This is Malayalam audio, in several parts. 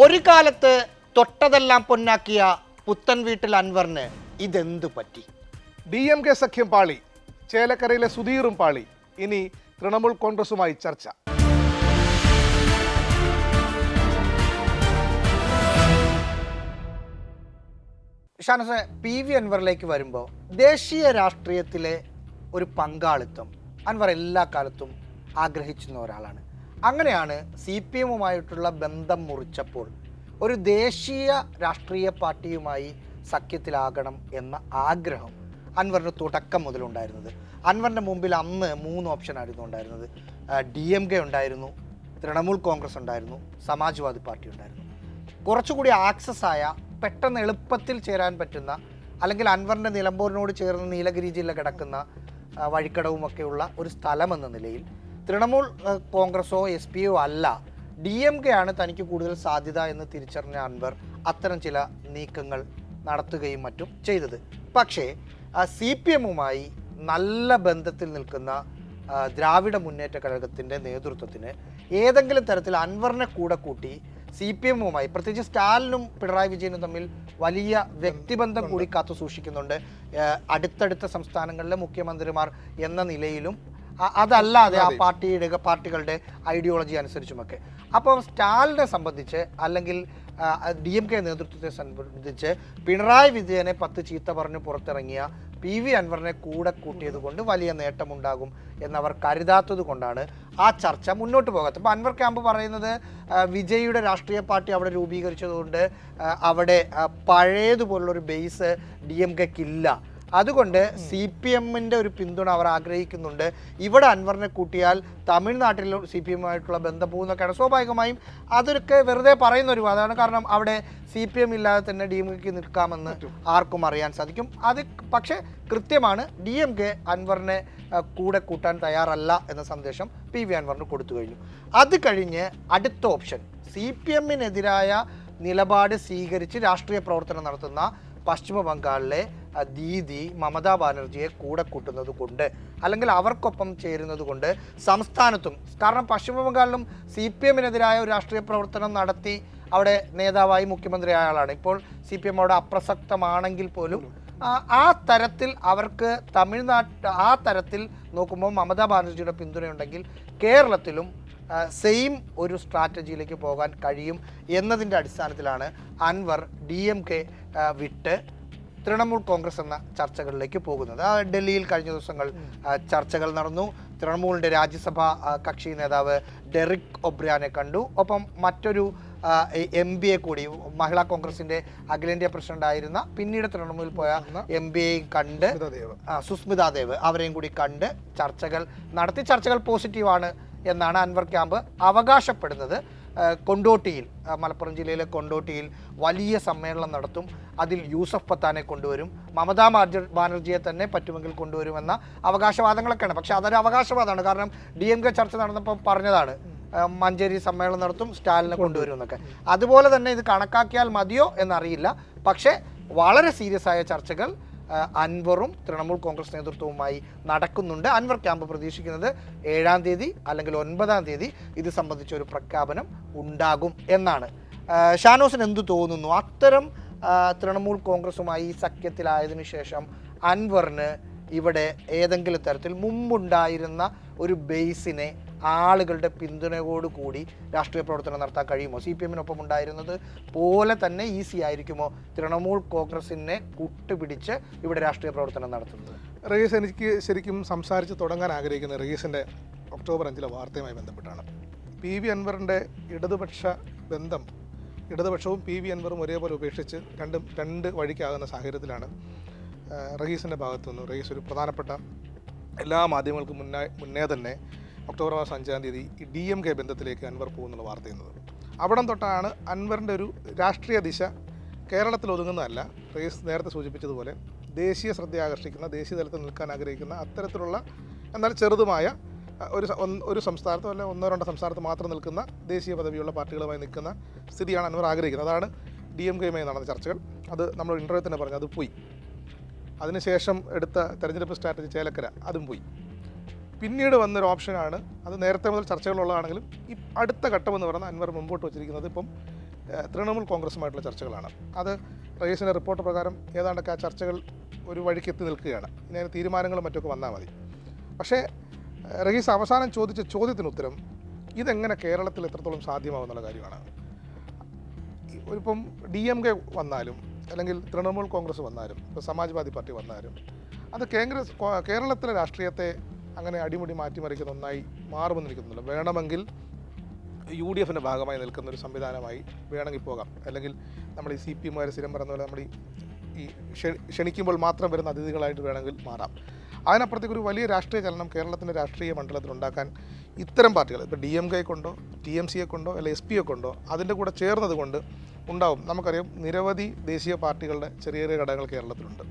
ഒരു കാലത്ത് തൊട്ടതെല്ലാം പൊന്നാക്കിയ പുത്തൻ വീട്ടിൽ അൻവറിന് ഇതെന്തു പറ്റി? ഡി എം കെ സഖ്യം പാളി ചേലക്കരയിലെ സുധീറും പാളി ഇനി തൃണമൂൽ കോൺഗ്രസുമായി ചർച്ച. ഷാനസ് പി വി അൻവറിലേക്ക് വരുമ്പോൾ ദേശീയ രാഷ്ട്രീയത്തിലെ ഒരു പങ്കാളിത്തം അൻവർ എല്ലാ കാലത്തും ആഗ്രഹിച്ചിരുന്ന ഒരാളാണ്. അങ്ങനെയാണ് സി പി എമ്മുമായിട്ടുള്ള ബന്ധം മുറിച്ചപ്പോൾ ഒരു ദേശീയ രാഷ്ട്രീയ പാർട്ടിയുമായി സഖ്യത്തിലാകണം എന്ന ആഗ്രഹം അൻവറിന് തുടക്കം മുതലുണ്ടായിരുന്നത്. അൻവറിന്റെ മുമ്പിൽ അന്ന് മൂന്ന് ഓപ്ഷൻ ആയിരുന്നു ഉണ്ടായിരുന്നത്. ഡി എം കെ ഉണ്ടായിരുന്നു തൃണമൂൽ കോൺഗ്രസ് ഉണ്ടായിരുന്നു സമാജ്വാദി പാർട്ടി ഉണ്ടായിരുന്നു. കുറച്ചുകൂടി ആക്സസ് ആയ പെട്ടെന്ന് എളുപ്പത്തിൽ ചേരാൻ പറ്റുന്ന അല്ലെങ്കിൽ അൻവറിന്റെ നിലമ്പൂരിനോട് ചേർന്ന് നീലഗിരി ജില്ല കിടക്കുന്ന വഴിക്കടവുമൊക്കെയുള്ള ഒരു സ്ഥലമെന്ന നിലയിൽ തൃണമൂൽ കോൺഗ്രസോ എസ് പി ഒ അല്ല. ഡി എം കെ ആണ് തനിക്ക് കൂടുതൽ സാധ്യത എന്ന് തിരിച്ചറിഞ്ഞ അൻവർ അത്തരം ചില നീക്കങ്ങൾ നടത്തുകയും മറ്റും ചെയ്തത്. പക്ഷേ സി പി എമ്മുമായി നല്ല ബന്ധത്തിൽ നിൽക്കുന്ന ദ്രാവിഡ മുന്നേറ്റ കഴകത്തിന്റെ നേതൃത്വത്തിന് ഏതെങ്കിലും തരത്തിൽ അൻവറിനെ കൂടെ കൂട്ടി സി പി എമ്മുമായി പ്രത്യേകിച്ച് സ്റ്റാലിനും പിണറായി വിജയനും തമ്മിൽ വലിയ വ്യക്തിബന്ധം കൂടി കാത്തു സൂക്ഷിക്കുന്നുണ്ട് അടുത്തടുത്ത സംസ്ഥാനങ്ങളിലെ മുഖ്യമന്ത്രിമാർ എന്ന നിലയിലും അതല്ലാതെ ആ പാർട്ടിയുടെ പാർട്ടികളുടെ ഐഡിയോളജി അനുസരിച്ചുമൊക്കെ. അപ്പം സ്റ്റാലിനെ സംബന്ധിച്ച് അല്ലെങ്കിൽ ഡി എം കെ നേതൃത്വത്തെ സംബന്ധിച്ച് പിണറായി വിജയനെ പത്ത് ചീത്ത പറഞ്ഞ് പുറത്തിറങ്ങിയ പി വി അൻവറിനെ കൂടെ കൂട്ടിയത് കൊണ്ട് വലിയ നേട്ടമുണ്ടാകും എന്നവർ കരുതാത്തത് കൊണ്ടാണ് ആ ചർച്ച മുന്നോട്ട് പോകാത്തത്. അപ്പോൾ അൻവർ ക്യാമ്പ് പറയുന്നത് വിജയിയുടെ രാഷ്ട്രീയ പാർട്ടി അവിടെ രൂപീകരിച്ചതുകൊണ്ട് അവിടെ പഴയതുപോലുള്ളൊരു ബേസ് ഡി എം കെക്കില്ല. അതുകൊണ്ട് സി പി എമ്മിന്റെ ഒരു പിന്തുണ അവർ ആഗ്രഹിക്കുന്നുണ്ട്. ഇവിടെ അൻവറിനെ കൂട്ടിയാൽ തമിഴ്നാട്ടിൽ സി പി എമ്മുമായിട്ടുള്ള ബന്ധം പോകുന്നൊക്കെയാണ് സ്വാഭാവികമായും അതൊക്കെ വെറുതെ പറയുന്ന ഒരു വാദമാണ്. കാരണം അവിടെ സി പി എം ഇല്ലാതെ തന്നെ ഡി എം കെക്ക് നിൽക്കാമെന്ന് ആർക്കും അറിയാൻ സാധിക്കും. അത് പക്ഷേ കൃത്യമാണ് ഡി എം കെ അൻവറിനെ കൂടെ കൂട്ടാൻ തയ്യാറല്ല എന്ന സന്ദേശം പി വി അൻവറിന് കൊടുത്തു കഴിഞ്ഞു. അത് കഴിഞ്ഞ് അടുത്ത ഓപ്ഷൻ സി പി എമ്മിനെതിരായ നിലപാട് സ്വീകരിച്ച് രാഷ്ട്രീയ പ്രവർത്തനം നടത്തുന്ന പശ്ചിമ ബംഗാളിലെ ദീദി മമതാ ബാനർജിയെ കൂടെ കൂട്ടുന്നത് കൊണ്ട് അല്ലെങ്കിൽ അവർക്കൊപ്പം ചേരുന്നത് കൊണ്ട് സംസ്ഥാനത്തും കാരണം പശ്ചിമ ബംഗാളിലും സി പി എമ്മിനെതിരായ ഒരു രാഷ്ട്രീയ പ്രവർത്തനം നടത്തി അവിടെ നേതാവായി മുഖ്യമന്ത്രി ആളാണ്. ഇപ്പോൾ സി പി എം അവിടെ അപ്രസക്തമാണെങ്കിൽ പോലും ആ തരത്തിൽ അവർക്ക് തമിഴ്നാട്ട് ആ തരത്തിൽ നോക്കുമ്പോൾ മമതാ ബാനർജിയുടെ പിന്തുണയുണ്ടെങ്കിൽ കേരളത്തിലും സെയിം ഒരു സ്ട്രാറ്റജിയിലേക്ക് പോകാൻ കഴിയും എന്നതിന്റെ അടിസ്ഥാനത്തിലാണ് അൻവർ ഡി എം കെ വിട്ട് തൃണമൂൽ കോൺഗ്രസ് എന്ന ചർച്ചകളിലേക്ക് പോകുന്നത്. ഡൽഹിയിൽ കഴിഞ്ഞ ദിവസങ്ങൾ ചർച്ചകൾ നടന്നു. തൃണമൂലിന്റെ രാജ്യസഭാ കക്ഷി നേതാവ് ഡെറിക് ഒബ്രിയാനെ കണ്ടു. ഒപ്പം മറ്റൊരു എം ബി എ കൂടി മഹിളാ കോൺഗ്രസിന്റെ അഖിലേന്ത്യാ പ്രസിഡന്റ് ആയിരുന്ന പിന്നീട് തൃണമൂലിൽ പോയ എം ബി എയും കണ്ട് ദേവ് ആ, സുസ്മിതാ ദേവ് അവരെയും കൂടി കണ്ട് ചർച്ചകൾ നടത്തി. ചർച്ചകൾ പോസിറ്റീവാണ് എന്നാണ് അൻവർ ക്യാമ്പ് അവകാശപ്പെടുന്നത്. കൊണ്ടോട്ടിയിൽ മലപ്പുറം ജില്ലയിലെ കൊണ്ടോട്ടിയിൽ വലിയ സമ്മേളനം നടത്തും. അതിൽ യൂസഫ് പത്താനെ കൊണ്ടുവരും. മമതാ ബാനർജി- ബാനർജിയെ തന്നെ പറ്റുമെങ്കിൽ കൊണ്ടുവരുമെന്ന അവകാശവാദങ്ങളൊക്കെയാണ്. പക്ഷേ അതൊരു അവകാശവാദമാണ്. കാരണം ഡി എം കെ ചർച്ച നടന്നപ്പോൾ പറഞ്ഞതാണ്. മഞ്ചേരി സമ്മേളനം നടത്തും സ്റ്റാലിനെ കൊണ്ടുവരും എന്നൊക്കെ അതുപോലെ തന്നെ ഇത് കണക്കാക്കിയാൽ മതിയോ എന്നറിയില്ല. പക്ഷേ വളരെ സീരിയസ് ആയ ചർച്ചകൾ അൻവറും തൃണമൂൽ കോൺഗ്രസ് നേതൃത്വവുമായി നടക്കുന്നുണ്ട്. അൻവർ ക്യാമ്പ് പ്രതീക്ഷിക്കുന്നത് ഏഴാം തീയതി അല്ലെങ്കിൽ ഒൻപതാം തീയതി ഇത് സംബന്ധിച്ച ഒരു പ്രഖ്യാപനം ഉണ്ടാകും എന്നാണ്. ഷാനോസിന് എന്തു തോന്നുന്നു? അത്തരം തൃണമൂൽ കോൺഗ്രസുമായി സഖ്യത്തിലായതിനു ശേഷം അൻവറിന് ഇവിടെ ഏതെങ്കിലും തരത്തിൽ മുമ്പുണ്ടായിരുന്ന ഒരു ബേസിനെ ആളുകളുടെ പിന്തുണയോടുകൂടി രാഷ്ട്രീയ പ്രവർത്തനം നടത്താൻ കഴിയുമോ? സി പി എമ്മിനൊപ്പം ഉണ്ടായിരുന്നത് പോലെ തന്നെ ഈസി ആയിരിക്കുമോ? തൃണമൂൽ കോൺഗ്രസിനെ കൂട്ടുപിടിച്ച് ഇവിടെ രാഷ്ട്രീയ പ്രവർത്തനം നടത്തുന്നത്? റയീസ് എനിക്ക് ശരിക്കും സംസാരിച്ച് തുടങ്ങാൻ ആഗ്രഹിക്കുന്ന റയീസിന്റെ ഒക്ടോബർ അഞ്ചിലെ വാർത്തയുമായി ബന്ധപ്പെട്ടാണ്. പി വി അൻവറിന്റെ ഇടതുപക്ഷ ബന്ധം ഇടതുപക്ഷവും പി വി അൻവറും ഒരേപോലെ ഉപേക്ഷിച്ച് രണ്ടും രണ്ട് വഴിക്കാകുന്ന സാഹചര്യത്തിലാണ് റഹീസിന്റെ ഭാഗത്തു ഭാഗത്തുനിന്ന്. റഹീസ് ഒരു പ്രധാനപ്പെട്ട എല്ലാ മാധ്യമങ്ങൾക്കും മുന്നേ മുന്നേ തന്നെ ഒക്ടോബർ മാസം അഞ്ചാം തീയതി ഈ ഡി എം കെ ബന്ധത്തിലേക്ക് അൻവർ പോകുന്നുള്ള വാർത്ത ചെയ്യുന്നത് അവിടം തൊട്ടാണ് അൻവറിന്റെ ഒരു രാഷ്ട്രീയ ദിശ കേരളത്തിൽ ഒതുങ്ങുന്നതല്ല. റേസ് നേരത്തെ സൂചിപ്പിച്ചതുപോലെ ദേശീയ ശ്രദ്ധ ആകർഷിക്കുന്ന ദേശീയ തലത്തിൽ നിൽക്കാൻ ആഗ്രഹിക്കുന്ന അത്തരത്തിലുള്ള എന്നാൽ ചെറുതുമായ ഒരു ഒരു സംസ്ഥാനത്തോ അല്ലെങ്കിൽ ഒന്നോ രണ്ടോ സംസ്ഥാനത്ത് മാത്രം നിൽക്കുന്ന ദേശീയ പദവിയുള്ള പാർട്ടികളുമായി നിൽക്കുന്ന സ്ഥിതിയാണ് അൻവർ ആഗ്രഹിക്കുന്നത്. അതാണ് ഡി എം കെയുമായി നടന്ന ചർച്ചകൾ. അത് നമ്മൾ ഇന്റർവ്യൂ തന്നെ പറഞ്ഞു അത് പോയി. അതിനുശേഷം എടുത്ത തെരഞ്ഞെടുപ്പ് സ്ട്രാറ്റജി ചേലക്കര അതും പോയി. പിന്നീട് വന്നൊരു ഓപ്ഷനാണ്. അത് നേരത്തെ മുതൽ ചർച്ചകളുള്ളതാണെങ്കിലും ഈ അടുത്ത ഘട്ടം എന്ന് പറഞ്ഞാൽ അൻവർ മുമ്പോട്ട് വച്ചിരിക്കുന്നത് ഇപ്പം തൃണമൂൽ കോൺഗ്രസുമായിട്ടുള്ള ചർച്ചകളാണ്. അത് റയീസിന്റെ റിപ്പോർട്ട് പ്രകാരം ഏതാണ്ടൊക്കെ ആ ചർച്ചകൾ ഒരു വഴിക്ക് എത്തി നിൽക്കുകയാണ്. ഇനി അതിന് തീരുമാനങ്ങളും മറ്റൊക്കെ വന്നാൽ മതി. പക്ഷേ റഹീസ് അവസാനം ചോദിച്ച ചോദ്യത്തിന് ഉത്തരം ഇതെങ്ങനെ കേരളത്തിൽ എത്രത്തോളം സാധ്യമാവുന്നുള്ള കാര്യമാണ്. ഇപ്പം ഡി എം കെ വന്നാലും അല്ലെങ്കിൽ തൃണമൂൽ കോൺഗ്രസ് വന്നാലും ഇപ്പോൾ സമാജ്വാദി പാർട്ടി വന്നാലും അത് കേന്ദ്ര കേരളത്തിലെ രാഷ്ട്രീയത്തെ അങ്ങനെ അടിമുടി മാറ്റിമറിക്കുന്ന ഒന്നായി മാറുമെന്ന് എനിക്ക് വേണമെങ്കിൽ യു ഡി എഫിന്റെ ഭാഗമായി നിൽക്കുന്ന ഒരു സംവിധാനമായി വേണമെങ്കിൽ പോകാം. അല്ലെങ്കിൽ നമ്മൾ ഈ സി പി എമ്മുകാർ സ്ഥിരം പറയുന്ന പോലെ നമ്മൾ ഈ ക്ഷണിക്കുമ്പോൾ മാത്രം വരുന്ന അതിഥികളായിട്ട് വേണമെങ്കിൽ മാറാം. അതിനപ്പുറത്തേക്ക് ഒരു വലിയ രാഷ്ട്രീയ ചലനം കേരളത്തിന്റെ രാഷ്ട്രീയ മണ്ഡലത്തിൽ ഉണ്ടാക്കാൻ ഇത്തരം പാർട്ടികൾ ഇപ്പോൾ ഡി എം കെ കൊണ്ടോ ടി എം സിയെ കൊണ്ടോ അല്ലെങ്കിൽ എസ് പി എ കൊണ്ടോ അതിന്റെ കൂടെ ചേർന്നത് കൊണ്ട് ഉണ്ടാവും. നമുക്കറിയാം നിരവധി ദേശീയ പാർട്ടികളുടെ ചെറിയ ചെറിയ ഘടകങ്ങൾ കേരളത്തിലുണ്ട്.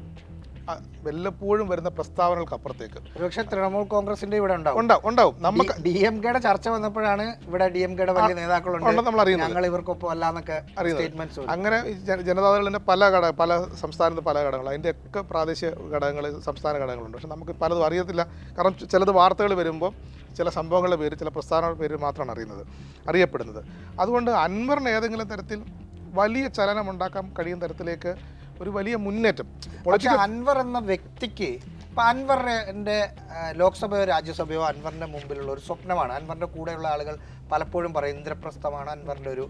വല്ലപ്പോഴും വരുന്ന പ്രസ്താവനകൾക്ക് അപ്പുറത്തേക്ക് ഒരുപക്ഷെ തൃണമൂൽ കോൺഗ്രസിന്റെ ഇവിടെ ഉണ്ടാവും. ഉണ്ടാവും ഉണ്ടാവും. നമുക്ക് ഡി എം കെയുടെ ചർച്ച വന്നപ്പോഴാണ് ഇവിടെ ഡി എം കെയുടെ വലിയ നേതാക്കളുണ്ട് നമ്മൾ അറിയുന്നത്. ഞങ്ങൾ ഇവർക്കൊപ്പം അല്ലാന്നൊക്കെ എന്നൊക്കെ സ്റ്റേറ്റ്മെന്റ്സ് അങ്ങനെ ജനതാദളിന്റെ ജന- പല ഘടക പല സംസ്ഥാനത്ത് പല ഘടകങ്ങൾ അതിന്റെ ഒക്കെ പ്രാദേശിക ഘടകങ്ങൾ സംസ്ഥാന ഘടകങ്ങളുണ്ട്. പക്ഷെ നമുക്ക് പലതും അറിയത്തില്ല. കാരണം ചിലത് വാർത്തകൾ വരുമ്പോൾ ചില സംഭവങ്ങളുടെ പേര് ചില പ്രസ്ഥാനങ്ങളുടെ പേര് മാത്രമാണ് അറിയുന്നത് അറിയപ്പെടുന്നത്. അതുകൊണ്ട് അൻവറിന് ഏതെങ്കിലും തരത്തിൽ വലിയ ചലനം ഉണ്ടാക്കാൻ കഴിയുന്ന തരത്തിലേക്ക് ഒരു വലിയ മുന്നേറ്റം. പക്ഷേ അൻവർ എന്ന വ്യക്തിക്ക് ഇപ്പൊ അൻവറിന്റെ ലോക്സഭയോ രാജ്യസഭയോ അൻവറിന്റെ മുമ്പിലുള്ള ഒരു സ്വപ്നമാണ്. അൻവറിന്റെ കൂടെയുള്ള ആളുകൾ പലപ്പോഴും പറയും ഇന്ദ്രപ്രസ്ഥമാണ് അൻവറിന്റെ ഒരു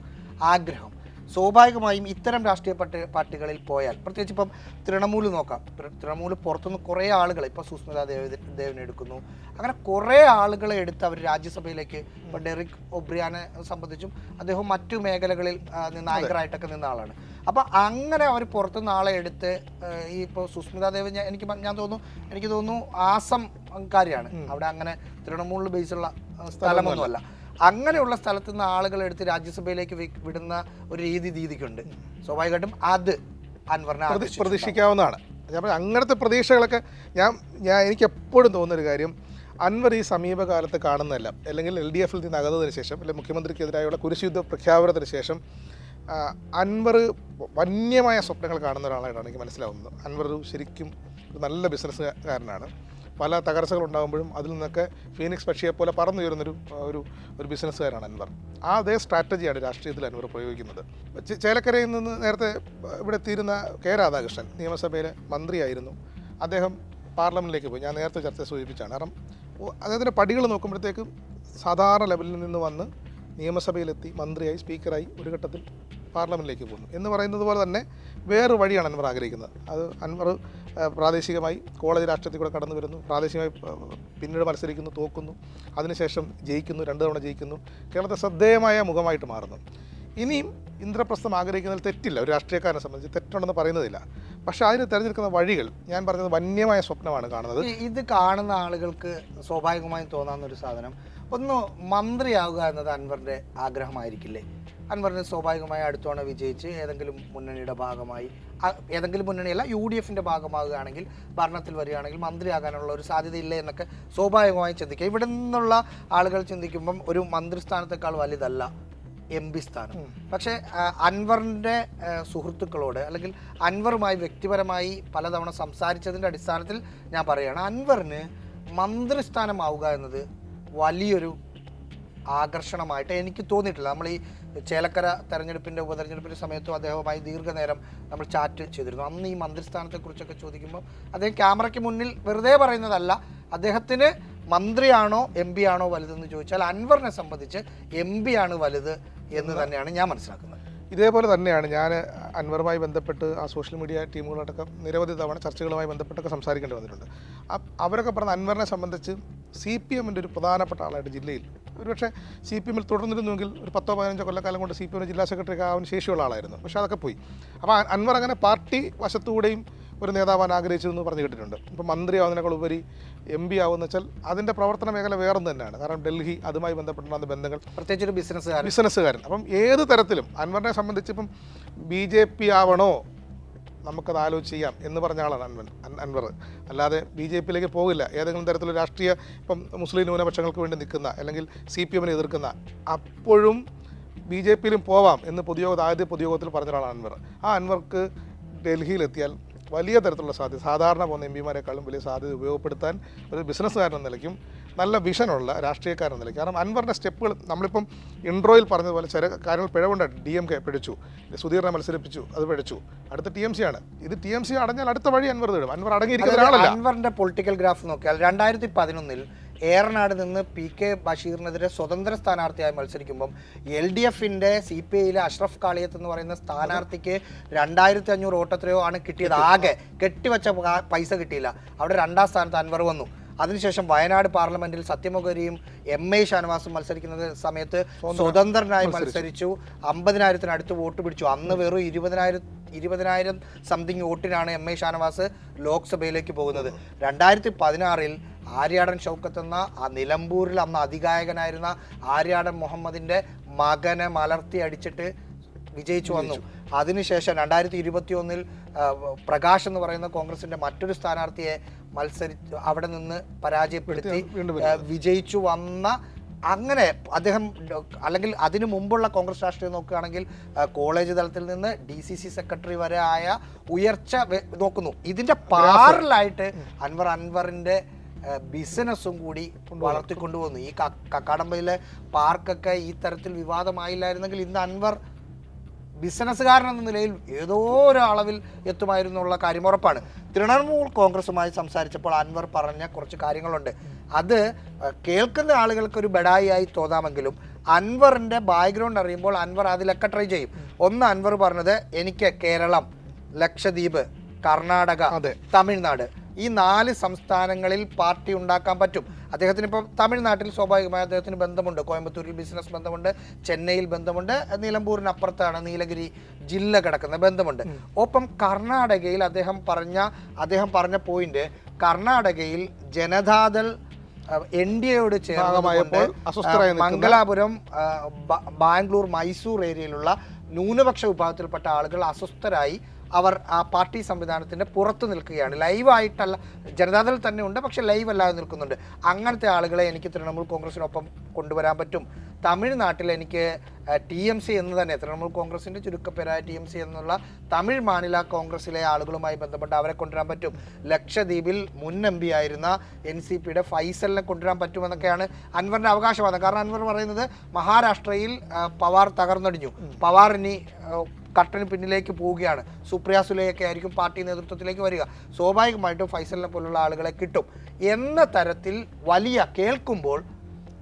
ആഗ്രഹം. സ്വാഭാവികമായും ഇത്തരം രാഷ്ട്രീയ പാർട്ടി പാർട്ടികളിൽ പോയാൽ പ്രത്യേകിച്ച് ഇപ്പം തൃണമൂൽ നോക്കാം. തൃണമൂൽ പുറത്തുനിന്ന് കുറേ ആളുകൾ ഇപ്പം സുസ്മിത ദേവ ദേവനെ എടുക്കുന്നു. അങ്ങനെ കുറേ ആളുകളെ എടുത്ത് അവർ രാജ്യസഭയിലേക്ക് ഇപ്പം ഡെറിക് ഒബ്രിയാനെ സംബന്ധിച്ചും അദ്ദേഹം മറ്റു മേഖലകളിൽ നിന്ന് ആങ്കറായിട്ടൊക്കെ നിന്ന ആളാണ്. അപ്പം അങ്ങനെ അവർ പുറത്തുനിന്ന് ആളെ എടുത്ത് ഈ ഇപ്പോൾ സുസ്മിത ദേവ് എനിക്ക് ഞാൻ തോന്നുന്നു എനിക്ക് തോന്നുന്നു ആസം കാര്യമാണ് അവിടെ അങ്ങനെ തൃണമൂലിൽ ബേസുള്ള ഉള്ള സ്ഥലമൊന്നുമല്ല. അങ്ങനെയുള്ള സ്ഥലത്ത് നിന്ന് ആളുകളെ എടുത്ത് രാജ്യസഭയിലേക്ക് വിടുന്ന ഒരു രീതി രീതിക്കുണ്ട്. സ്വാഭാവികമായിട്ടും അത് അൻവറിനെ പ്രതി- പ്രതീക്ഷിക്കാവുന്നതാണ്. ഞാൻ അങ്ങനത്തെ പ്രതീക്ഷകളൊക്കെ ഞാൻ ഞാൻ എനിക്ക് എപ്പോഴും തോന്നുന്നൊരു കാര്യം അൻവർ ഈ സമീപകാലത്ത് കാണുന്നതല്ല. അല്ലെങ്കിൽ എൽ ഡി എഫിൽ നിന്ന് അകന്നതിന് ശേഷം അല്ലെങ്കിൽ മുഖ്യമന്ത്രിക്കെതിരായുള്ള കുരിശുദ്ധ പ്രഖ്യാപനത്തിന് ശേഷം അൻവർ വന്യമായ സ്വപ്നങ്ങൾ കാണുന്ന ഒരാളായിട്ടാണ് എനിക്ക് മനസ്സിലാവുന്നത്. അൻവർ ശരിക്കും ഒരു നല്ല ബിസിനസ്സുകാരനാണ്. പല തകർച്ചകൾ ഉണ്ടാകുമ്പോഴും അതിൽ നിന്നൊക്കെ ഫീനിക്സ് പക്ഷിയെ പോലെ പറന്നുയരുന്നൊരു ഒരു ഒരു ബിസിനസ്സുകാരാണ് അൻവർ ആ അതേ സ്ട്രാറ്റജിയാണ് രാഷ്ട്രീയത്തിൽ അൻവർ പ്രയോഗിക്കുന്നത്. ചേലക്കരയിൽ നിന്ന് നേരത്തെ ഇവിടെ എത്തിയിരുന്ന കെ രാധാകൃഷ്ണൻ നിയമസഭയിലെ മന്ത്രിയായിരുന്നു. അദ്ദേഹം പാർലമെന്റിലേക്ക് പോയി. ഞാൻ നേരത്തെ ചർച്ച സൂചിപ്പിച്ചാണ്. കാരണം അദ്ദേഹത്തിന്റെ പടികൾ നോക്കുമ്പോഴത്തേക്കും സാധാരണ ലെവലിൽ നിന്ന് വന്ന് നിയമസഭയിലെത്തി മന്ത്രിയായി സ്പീക്കറായി ഒരു ഘട്ടത്തിൽ പാർലമെന്റിലേക്ക് പോകുന്നു. എന്ന് പറയുന്നത് പോലെ തന്നെ വേറൊരു വഴിയാണ് അൻവർ ആഗ്രഹിക്കുന്നത്. അത് അൻവർ പ്രാദേശികമായി കോളേജ് രാഷ്ട്രീയത്തിൽ കൂടെ കടന്നു വരുന്നു. പ്രാദേശികമായി പിന്നീട് മത്സരിക്കുന്നു തോക്കുന്നു. അതിനുശേഷം ജയിക്കുന്നു രണ്ട് തവണ ജയിക്കുന്നു. കേരളത്തെ ശ്രദ്ധേയമായ മുഖമായിട്ട് മാറുന്നു. ഇനിയും ഇന്ദ്രപ്രസ്ഥം ആഗ്രഹിക്കുന്നതിൽ തെറ്റില്ല. ഒരു രാഷ്ട്രീയക്കാരനെ സംബന്ധിച്ച് തെറ്റുണ്ടെന്ന് പറയുന്നതില്ല. പക്ഷേ അതിന് തിരഞ്ഞെടുക്കുന്ന വഴികൾ ഞാൻ പറഞ്ഞത് വന്യമായ സ്വപ്നമാണ് കാണുന്നത്. ഇത് കാണുന്ന ആളുകൾക്ക് സ്വാഭാവികമായും തോന്നാവുന്ന ഒരു സാധനം ഒന്ന് മന്ത്രിയാവുക എന്നത് അൻവറിന്റെ ആഗ്രഹമായിരിക്കില്ലേ? അൻവറിന് സ്വാഭാവികമായി അടുത്തവണ വിജയിച്ച് ഏതെങ്കിലും മുന്നണിയുടെ ഭാഗമായി ഏതെങ്കിലും മുന്നണിയല്ല യു ഡി എഫിന്റെ ഭാഗമാകുകയാണെങ്കിൽ ഭരണത്തിൽ വരികയാണെങ്കിൽ മന്ത്രിയാകാനുള്ള ഒരു സാധ്യതയില്ലേ എന്നൊക്കെ സ്വാഭാവികമായും ചിന്തിക്കുക. ഇവിടെ നിന്നുള്ള ആളുകൾ ചിന്തിക്കുമ്പം ഒരു മന്ത്രിസ്ഥാനത്തേക്കാൾ വലുതല്ല എം പി സ്ഥാനം. പക്ഷേ അൻവറിന്റെ സുഹൃത്തുക്കളോട് അല്ലെങ്കിൽ അൻവറുമായി വ്യക്തിപരമായി പലതവണ സംസാരിച്ചതിന്റെ അടിസ്ഥാനത്തിൽ ഞാൻ പറയുകയാണ് അൻവറിന് മന്ത്രിസ്ഥാനമാവുക എന്നത് വലിയൊരു ആകർഷണമായിട്ട് എനിക്ക് തോന്നിയിട്ടില്ല. നമ്മൾ ഈ ചേലക്കര തെരഞ്ഞെടുപ്പിന്റെ ഉപതെരഞ്ഞെടുപ്പിന്റെ സമയത്തും അദ്ദേഹവുമായി ദീർഘനേരം നമ്മൾ ചാറ്റ് ചെയ്തിരുന്നു. അന്ന് ഈ മന്ത്രിസ്ഥാനത്തെക്കുറിച്ചൊക്കെ ചോദിക്കുമ്പോൾ അദ്ദേഹം ക്യാമറയ്ക്ക് മുന്നിൽ വെറുതെ പറയുന്നതല്ല അദ്ദേഹത്തിന് മന്ത്രിയാണോ എം പി ആണോ വലുതെന്ന് ചോദിച്ചാൽ അൻവറിനെ സംബന്ധിച്ച് എം പി ആണ് വലുത് എന്ന് തന്നെയാണ് ഞാൻ മനസ്സിലാക്കുന്നത്. ഇതേപോലെ തന്നെയാണ് ഞാൻ അൻവറുമായി ബന്ധപ്പെട്ട് ആ സോഷ്യൽ മീഡിയ ടീമുകളടക്കം നിരവധി തവണ ചർച്ചകളുമായി ബന്ധപ്പെട്ടൊക്കെ സംസാരിക്കേണ്ടി വന്നിട്ടുണ്ട്. അവരൊക്കെ പറഞ്ഞ അൻവറിനെ സംബന്ധിച്ച് സി പി എമ്മിന്റെ ഒരു പ്രധാനപ്പെട്ട ആളായിട്ട് ജില്ലയിൽ ഒരുപക്ഷെ സി പി എമ്മിൽ തുടർന്നിരുന്നുവെങ്കിൽ ഒരു പത്തോ പതിനഞ്ചോ കൊല്ലക്കാലം കൊണ്ട് സി പി എമ്മിന് ജില്ലാ സെക്രട്ടറി ആവാൻ ശേഷിയുള്ള ആളായിരുന്നു. പക്ഷേ അതൊക്കെ പോയി. അപ്പോൾ അൻവർ അങ്ങനെ പാർട്ടി വശത്തുകൂടെയും ഒരു നേതാവാൻ ആഗ്രഹിച്ചു എന്ന് പറഞ്ഞു കേട്ടിട്ടുണ്ട്. ഇപ്പം മന്ത്രി ആവുന്നതിനേക്കാൾ ഉപരി എം പി ആവുമെന്ന് വെച്ചാൽ അതിന്റെ പ്രവർത്തന മേഖല വേറെ തന്നെയാണ്. കാരണം ഡൽഹി അതുമായി ബന്ധപ്പെട്ടുള്ള ബന്ധങ്ങൾ പ്രത്യേകിച്ച് ഒരു ബിസിനസ്സുകാരൻ. ബിസിനസ്സുകാരൻ. അപ്പം ഏത് തരത്തിലും അൻവറിനെ സംബന്ധിച്ച് ഇപ്പം ബി ജെ പി ആവണോ നമുക്കത് ആലോചിച്ച് ചെയ്യാം എന്ന് പറഞ്ഞ ആളാണ് അൻവർ അൻ- അൻവർ. അല്ലാതെ ബി ജെ പിയിലേക്ക് പോകില്ല. ഏതെങ്കിലും തരത്തിലുള്ള രാഷ്ട്രീയ ഇപ്പം മുസ്ലിം ന്യൂനപക്ഷങ്ങൾക്ക് വേണ്ടി നിൽക്കുന്ന അല്ലെങ്കിൽ സി പി എമ്മിനെ എതിർക്കുന്ന അപ്പോഴും ബി ജെ പിയിലും പോവാം എന്ന് പൊതുയോഗ ആദ്യ പൊതുയോഗത്തിൽ പറഞ്ഞ ഒരാളാണ് അൻവർ. ആ അൻവർക്ക് ഡൽഹിയിലെത്തിയാൽ വലിയ തരത്തിലുള്ള സാധ്യത സാധാരണ പോകുന്ന എം പിമാരെക്കാളും വലിയ സാധ്യത ഉപയോഗപ്പെടുത്താൻ ഒരു ബിസിനസ്സുകാരൻ എന്ന നിലയ്ക്കും നല്ല വിഷനുള്ള രാഷ്ട്രീയക്കാരൻ നിലയ്ക്ക്. കാരണം അൻവറിന്റെ സ്റ്റെപ്പുകൾ നമ്മളിപ്പം ഇൻട്രോയിൽ പറഞ്ഞതുപോലെ ചില കാര്യങ്ങൾ പിഴവുണ്ട് ഡി എം കെ പിടിച്ചു സുധീറിനെ മത്സരിപ്പിച്ചു അത് പിടിച്ചു അടുത്ത ടി എം സി ആണ്. ഇത് ടി എം സി അടഞ്ഞാൽ അടുത്ത വഴി അൻവർ തേടും. അൻവർ അടങ്ങിയിരിക്കുന്ന ഒരാളല്ല. അൻവറിന്റെ പൊളിറ്റിക്കൽ ഗ്രാഫ് നോക്കിയാൽ രണ്ടായിരത്തി പതിനൊന്നിൽ ഏറനാട് നിന്ന് പി കെ ബഷീറിനെതിരെ സ്വതന്ത്ര സ്ഥാനാർത്ഥിയായി മത്സരിക്കുമ്പം എൽ ഡി എഫിന്റെ സി പി ഐയിലെ അഷ്റഫ് കാളിയത്ത് എന്ന് പറയുന്ന സ്ഥാനാർത്ഥിക്ക് രണ്ടായിരത്തി അഞ്ഞൂറ് വോട്ടത്രയോ ആണ് കിട്ടിയത്. ആകെ കെട്ടിവെച്ച പൈസ കിട്ടിയില്ല. അവിടെ രണ്ടാം സ്ഥാനത്ത് അൻവർ വന്നു. അതിനുശേഷം വയനാട് പാർലമെന്റിൽ സത്യമൊഗരിയും എം എ ഷാനവാസും മത്സരിക്കുന്ന സമയത്ത് സ്വതന്ത്രനായി മത്സരിച്ചു. അമ്പതിനായിരത്തിനടുത്ത് വോട്ട് പിടിച്ചു. അന്ന് വെറും ഇരുപതിനായിരം ഇരുപതിനായിരം സംതിങ് വോട്ടിനാണ് എം എ ഷാനവാസ് ലോക്സഭയിലേക്ക് പോകുന്നത്. രണ്ടായിരത്തി പതിനാറിൽ ആര്യാടൻ ഷൗക്കത്ത് എന്ന ആ നിലമ്പൂരിൽ അന്ന് അധികായകനായിരുന്ന ആര്യാടൻ മുഹമ്മദിന്റെ മകനെ മലർത്തി അടിച്ചിട്ട് വിജയിച്ചു വന്നു. അതിനുശേഷം രണ്ടായിരത്തി ഇരുപത്തി ഒന്നിൽ പ്രകാശ് എന്ന് പറയുന്ന കോൺഗ്രസിന്റെ മറ്റൊരു സ്ഥാനാർത്ഥിയെ മത്സരി അവിടെ നിന്ന് പരാജയപ്പെടുത്തി വിജയിച്ചു വന്ന അങ്ങനെ അദ്ദേഹം അല്ലെങ്കിൽ അതിനു മുമ്പുള്ള കോൺഗ്രസ് രാഷ്ട്രീയം നോക്കുകയാണെങ്കിൽ കോളേജ് തലത്തിൽ നിന്ന് ഡി സി സി സെക്രട്ടറി വരെ ആയ ഉയർച്ച നോക്കുന്നു. ഇതിന്റെ പാറലായിട്ട് അൻവർ അൻവറിന്റെ ബിസിനസ്സും കൂടി വളർത്തിക്കൊണ്ടുവന്നു. ഈ കക്കാടമ്പയിലെ പാർക്കൊക്കെ ഈ തരത്തിൽ വിവാദമായില്ലായിരുന്നെങ്കിൽ ഇന്ന് അൻവർ ബിസിനസ്സുകാരൻ എന്ന നിലയിൽ ഏതോ ഒരു അളവിൽ എത്തുമായിരുന്നുള്ള കാര്യം ഉറപ്പാണ്. തൃണമൂൽ കോൺഗ്രസുമായി സംസാരിച്ചപ്പോൾ അൻവർ പറഞ്ഞ കുറച്ച് കാര്യങ്ങളുണ്ട്. അത് കേൾക്കുന്ന ആളുകൾക്ക് ഒരു ബഡായി തോന്നാമെങ്കിലും അൻവറിന്റെ ബാക്ക്ഗ്രൗണ്ട് അറിയുമ്പോൾ അൻവർ അതിലൊക്കെ ട്രൈ ചെയ്യും. ഒന്ന് അൻവർ പറഞ്ഞത് എനിക്ക് കേരളം ലക്ഷദ്വീപ് കർണാടക അതെ. തമിഴ്നാട്. ഈ നാല് സംസ്ഥാനങ്ങളിൽ പാർട്ടി ഉണ്ടാക്കാൻ പറ്റും. അദ്ദേഹത്തിന് ഇപ്പോൾ തമിഴ്നാട്ടിൽ സ്വാഭാവികമായി അദ്ദേഹത്തിന് ബന്ധമുണ്ട്. കോയമ്പത്തൂരിൽ ബിസിനസ് ബന്ധമുണ്ട്. ചെന്നൈയിൽ ബന്ധമുണ്ട്. നിലമ്പൂരിനപ്പുറത്താണ് നീലഗിരി ജില്ല കിടക്കുന്ന ബന്ധമുണ്ട്. ഒപ്പം കർണാടകയിൽ അദ്ദേഹം പറഞ്ഞ അദ്ദേഹം പറഞ്ഞ പോയിന്റ് കർണാടകയിൽ ജനതാദൾ എൻ ഡി എയോട് നിൽക്കുന്ന- മംഗലാപുരം ബാംഗ്ലൂർ മൈസൂർ ഏരിയയിലുള്ള ന്യൂനപക്ഷ വിഭാഗത്തിൽപ്പെട്ട ആളുകൾ അസ്വസ്ഥരായി അവർ ആ പാർട്ടി സംവിധാനത്തിന്റെ പുറത്ത് നിൽക്കുകയാണ്. ലൈവായിട്ടല്ല ജനതാദൾ തന്നെ ഉണ്ട് പക്ഷേ ലൈവ് അല്ലാതെ നിൽക്കുന്നുണ്ട്. അങ്ങനത്തെ ആളുകളെ എനിക്ക് തൃണമൂൽ കോൺഗ്രസിനൊപ്പം കൊണ്ടുവരാൻ പറ്റും. തമിഴ്നാട്ടിൽ എനിക്ക് ടി എം സി എന്ന് തന്നെ തൃണമൂൽ കോൺഗ്രസിന്റെ ചുരുക്കപ്പേരായ ടി എം സി എന്നുള്ള തമിഴ് മാനില കോൺഗ്രസിലെ ആളുകളുമായി ബന്ധപ്പെട്ട് അവരെ കൊണ്ടുവരാൻ പറ്റും. ലക്ഷദ്വീപിൽ മുൻ എം പി ആയിരുന്ന എൻ സി പിയുടെ ഫൈസലിനെ കൊണ്ടുവരാൻ പറ്റുമെന്നൊക്കെയാണ് അൻവറിന്റെ അവകാശവാദം. കാരണം അൻവർ പറയുന്നത് മഹാരാഷ്ട്രയിൽ പവാർ തകർന്നടിഞ്ഞു. പവാർ ഇനി കട്ടന് പിന്നിലേക്ക് പോവുകയാണ്. സുപ്രിയ സുലയൊക്കെ ആയിരിക്കും പാർട്ടി നേതൃത്വത്തിലേക്ക് വരിക. സ്വാഭാവികമായിട്ടും ഫൈസലിനെ പോലുള്ള ആളുകളെ കിട്ടും. എന്ന തരത്തിൽ വലിയ കേൾക്കുമ്പോൾ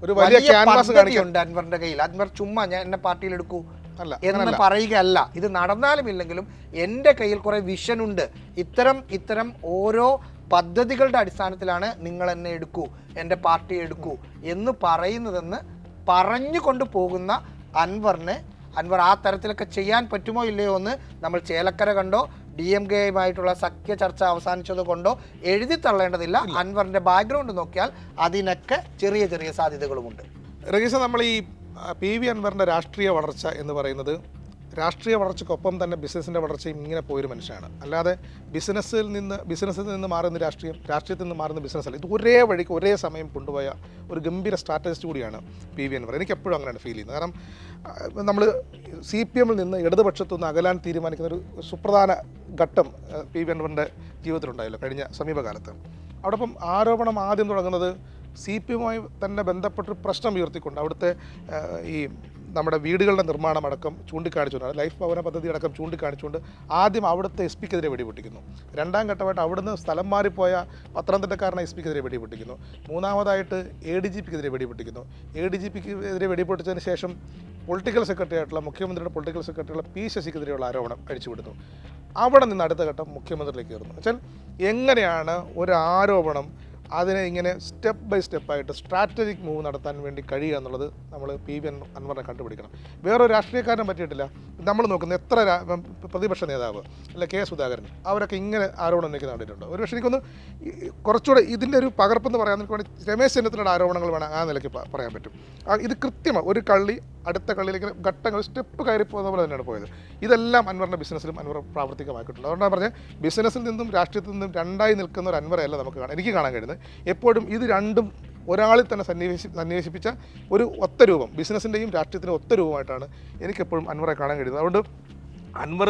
ഒരു വലിയ ഉണ്ട് അൻവറിന്റെ കയ്യിൽ. അൻവർ ചുമ്മാ ഞാൻ എന്നെ പാർട്ടിയിൽ എടുക്കൂ അല്ല എന്ന് പറയുകയല്ല. ഇത് നടന്നാലും ഇല്ലെങ്കിലും എന്റെ കയ്യിൽ കുറെ വിഷൻ ഉണ്ട്. ഇത്തരം ഇത്തരം ഓരോ പദ്ധതികളുടെ അടിസ്ഥാനത്തിലാണ് നിങ്ങൾ എന്നെ എടുക്കൂ എന്റെ പാർട്ടി എടുക്കൂ എന്ന് പറയുന്നതെന്ന് പറഞ്ഞുകൊണ്ട് പോകുന്ന അൻവറിന് അൻവർ ആ തരത്തിലൊക്കെ ചെയ്യാൻ പറ്റുമോ ഇല്ലയോ എന്ന് നമ്മൾ ചേലക്കര കണ്ടോ ഡി എം കെയുമായിട്ടുള്ള സഖ്യ ചർച്ച അവസാനിച്ചത് കൊണ്ടോ എഴുതി തള്ളേണ്ടതില്ല. അൻവറിന്റെ ബാക്ക്ഗ്രൗണ്ട് നോക്കിയാൽ അതിനൊക്കെ ചെറിയ ചെറിയ സാധ്യതകളുമുണ്ട്. റഗീസ നമ്മൾ ഈ പി വി അൻവറിന്റെ രാഷ്ട്രീയ വളർച്ച എന്ന് പറയുന്നത് രാഷ്ട്രീയ വളർച്ചയ്ക്കൊപ്പം തന്നെ ബിസിനസ്സിന്റെ വളർച്ചയും ഇങ്ങനെ പോയൊരു മനുഷ്യനാണ്. അല്ലാതെ ബിസിനസ്സിൽ നിന്ന് ബിസിനസ്സിൽ നിന്ന് മാറുന്ന രാഷ്ട്രീയം രാഷ്ട്രീയത്തിൽ നിന്ന് മാറുന്ന ബിസിനസ് അല്ല ഇത് ഒരേ വഴിക്ക് ഒരേ സമയം കൊണ്ടുപോയ ഒരു ഗംഭീര സ്ട്രാറ്റജിസ്റ്റ് കൂടിയാണ് പി വി അൻവർ. എനിക്ക് എപ്പോഴും അങ്ങനെയാണ് ഫീൽ ചെയ്യുന്നത്. കാരണം നമ്മൾ സി പി എമ്മിൽ നിന്ന് ഇടതുപക്ഷത്തു നിന്ന് അകലാൻ തീരുമാനിക്കുന്ന ഒരു സുപ്രധാന ഘട്ടം പി വി എൻവറിന്റെ ജീവിതത്തിലുണ്ടായല്ലോ കഴിഞ്ഞ സമീപകാലത്ത്. അവിടെപ്പം ആരോപണം ആദ്യം തുടങ്ങുന്നത് സി പി എമ്മുമായി തന്നെ ബന്ധപ്പെട്ടൊരു പ്രശ്നം ഉയർത്തിക്കൊണ്ട് അവിടുത്തെ ഈ നമ്മുടെ വീടുകളുടെ നിർമ്മാണം അടക്കം ചൂണ്ടിക്കാണിച്ചുകൊണ്ട് ലൈഫ് ഭവന പദ്ധതി അടക്കം ചൂണ്ടിക്കാണിച്ചുകൊണ്ട് ആദ്യം അവിടുത്തെ എസ് പിക്കെതിരെ വെടിപൊട്ടിക്കുന്നു. രണ്ടാം ഘട്ടമായിട്ട് അവിടുന്ന് സ്ഥലം മാറിപ്പോയ പത്തനംതിട്ടക്കാരനെ എസ് പിക്കെതിരെ വെടിപൊട്ടിക്കുന്നു. മൂന്നാമതായിട്ട് എ ഡി ജി പിക്കെതിരെ വെടിപൊട്ടിക്കുന്നു. എ ഡി ജി പിക്ക് എതിരെ വെടിപൊട്ടിച്ചതിന് ശേഷം പൊളിറ്റിക്കൽ സെക്രട്ടറി ആയിട്ടുള്ള മുഖ്യമന്ത്രിയുടെ പൊളിറ്റിക്കൽ സെക്രട്ടറിയുള്ള പി ശശിക്കെതിരെയുള്ള ആരോപണം അഴിച്ചുവിടുന്നു. അവിടെ നിന്ന് അടുത്ത ഘട്ടം മുഖ്യമന്ത്രിയിലേക്ക് കയറുന്നു വെച്ചാൽ എങ്ങനെയാണ് ഒരു ആരോപണം അതിനെ ഇങ്ങനെ സ്റ്റെപ്പ് ബൈ സ്റ്റെപ്പായിട്ട് സ്ട്രാറ്റജിക് മൂവ് നടത്താൻ വേണ്ടി കഴിയുക എന്നുള്ളത് നമ്മൾ പി വി അൻവറിനെ കണ്ടുപിടിക്കണം. വേറൊരു രാഷ്ട്രീയക്കാരനെ പറ്റിയിട്ടില്ല. നമ്മൾ നോക്കുന്ന എത്ര പ്രതിപക്ഷ നേതാവ് അല്ല കെ സുധാകരൻ അവരൊക്കെ ഇങ്ങനെ ആരോപണം ഉന്നയിക്കുന്ന കണ്ടിട്ടുണ്ട്. ഒരു പക്ഷേ എനിക്കൊന്ന് കുറച്ചുകൂടെ ഇതിന്റെ ഒരു പകർപ്പെന്ന് പറയാൻ വേണ്ടി രമേശ് ചെന്നിത്തലയുടെ ആരോപണങ്ങൾ വേണം ആ നിലയ്ക്ക് പറയാൻ പറ്റും. ഇത് കൃത്യമാണ് ഒരു കള്ളി അടുത്ത കളിയിലേക്ക് ഘട്ടങ്ങൾ സ്റ്റെപ്പ് കയറി പോകുന്ന പോലെ തന്നെയാണ് പോയത്. ഇതെല്ലാം അൻവറിന്റെ ബിസിനസ്സിലും അൻവർ പ്രാവർത്തികമാക്കിയിട്ടുണ്ട്. അതുകൊണ്ടാണ് പറഞ്ഞത് ബിസിനസ്സിൽ നിന്നും രാഷ്ട്രീയത്തിൽ നിന്നും രണ്ടായി നിൽക്കുന്ന ഒരു അൻവറയല്ല നമുക്ക് കാണാൻ എനിക്ക് കാണാൻ കഴിയുന്നത്. എപ്പോഴും ഇത് രണ്ടും ഒരാളിൽ തന്നെ സന്നിവേശി സന്നിവേശിപ്പിച്ച ഒരു ഒത്ത രൂപം ബിസിനസ്സിന്റെയും രാഷ്ട്രീയത്തിന്റെ ഒത്ത രൂപമായിട്ടാണ് എനിക്കെപ്പോഴും അൻവറെ കാണാൻ കഴിയുന്നത്. അതുകൊണ്ട് അൻവർ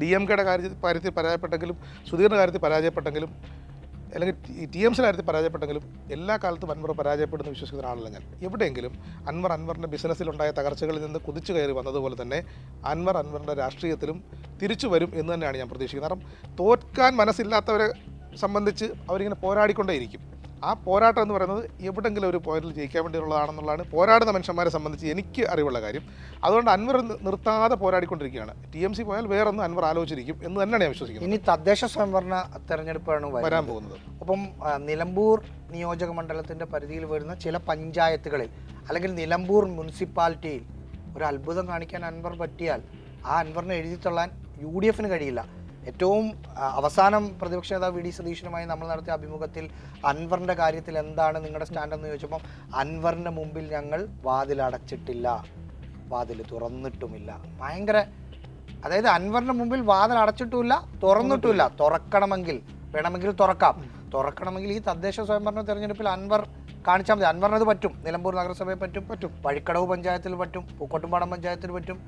ഡി എം കെയുടെ കാര്യത്തിൽ കാര്യത്തിൽ പരാജയപ്പെട്ടെങ്കിലും സുധീറിന്റെ കാര്യത്തിൽ പരാജയപ്പെട്ടെങ്കിലും അല്ലെങ്കിൽ ടി എം സി കാര്യത്തിൽ പരാജയപ്പെട്ടെങ്കിലും എല്ലാ കാലത്തും അൻവർ പരാജയപ്പെടുന്ന വിശ്വസിക്കുന്ന ആളല്ല ഞാൻ. എവിടെയെങ്കിലും അൻവർ അൻവറിന്റെ ബിസിനസ്സിലുണ്ടായ തകർച്ചകളിൽ നിന്ന് കുതിച്ചു കയറി വന്നതുപോലെ തന്നെ അൻവർ അൻവറിന്റെ രാഷ്ട്രീയത്തിലും തിരിച്ചു വരും എന്ന് തന്നെയാണ് ഞാൻ പ്രതീക്ഷിക്കുന്നത്. കാരണം തോൽക്കാൻ മനസ്സില്ലാത്തവരെ സംബന്ധിച്ച് അവരിങ്ങനെ പോരാടിക്കൊണ്ടേയിരിക്കും. ആ പോരാട്ടം എന്ന് പറയുന്നത് എവിടെങ്കിലും ഒരു പോയിന്റിൽ ജയിക്കാൻ വേണ്ടിയുള്ളതാണെന്നുള്ളതാണ് പോരാടുന്ന മനുഷ്യന്മാരെ സംബന്ധിച്ച് എനിക്ക് അറിവുള്ള കാര്യം. അതുകൊണ്ട് അൻവർ നിർത്താതെ പോരാടിക്കൊണ്ടിരിക്കുകയാണ്. ടി എം സി പോയാൽ വേറൊന്നും അൻവർ ആലോചിച്ചിരിക്കും എന്ന് തന്നെയാണ് ഞാൻ വിശ്വസിക്കുന്നത്. ഇനി തദ്ദേശ സ്വയംഭരണ തെരഞ്ഞെടുപ്പാണ് വരാൻ പോകുന്നത്. അപ്പം നിലമ്പൂർ നിയോജക മണ്ഡലത്തിന്റെ പരിധിയിൽ വരുന്ന ചില പഞ്ചായത്തുകളിൽ അല്ലെങ്കിൽ നിലമ്പൂർ മുനിസിപ്പാലിറ്റിയിൽ ഒരു അത്ഭുതം കാണിക്കാൻ അൻവർ പറ്റിയാൽ ആ അൻവറിനെ എഴുതി തള്ളാൻ യു ഡി എഫിന് കഴിയില്ല. ഏറ്റവും അവസാനം പ്രതിപക്ഷ നേതാവ് വി ഡി സതീശനുമായി നമ്മൾ നടത്തിയ അഭിമുഖത്തിൽ അൻവറിന്റെ കാര്യത്തിൽ എന്താണ് നിങ്ങളുടെ സ്റ്റാൻഡ് എന്ന് ചോദിച്ചപ്പം അൻവറിന്റെ മുമ്പിൽ ഞങ്ങൾ വാതിലടച്ചിട്ടില്ല വാതിൽ തുറന്നിട്ടുമില്ല. ഭയങ്കര അതായത് അൻവറിന്റെ മുമ്പിൽ വാതിൽ അടച്ചിട്ടുമില്ല തുറന്നിട്ടുമില്ല. തുറക്കണമെങ്കിൽ വേണമെങ്കിൽ തുറക്കാം. തുറക്കണമെങ്കിൽ ഈ തദ്ദേശ സ്വയംഭരണ തെരഞ്ഞെടുപ്പിൽ അൻവർ കാണിച്ചാൽ മതി. അൻവറിനത് പറ്റും. നിലമ്പൂർ നഗരസഭയെ പറ്റും. പറ്റും. വഴിക്കടവ് പഞ്ചായത്തിൽ പറ്റും. പൂക്കോട്ടുംപാടം പഞ്ചായത്തിൽ പറ്റും.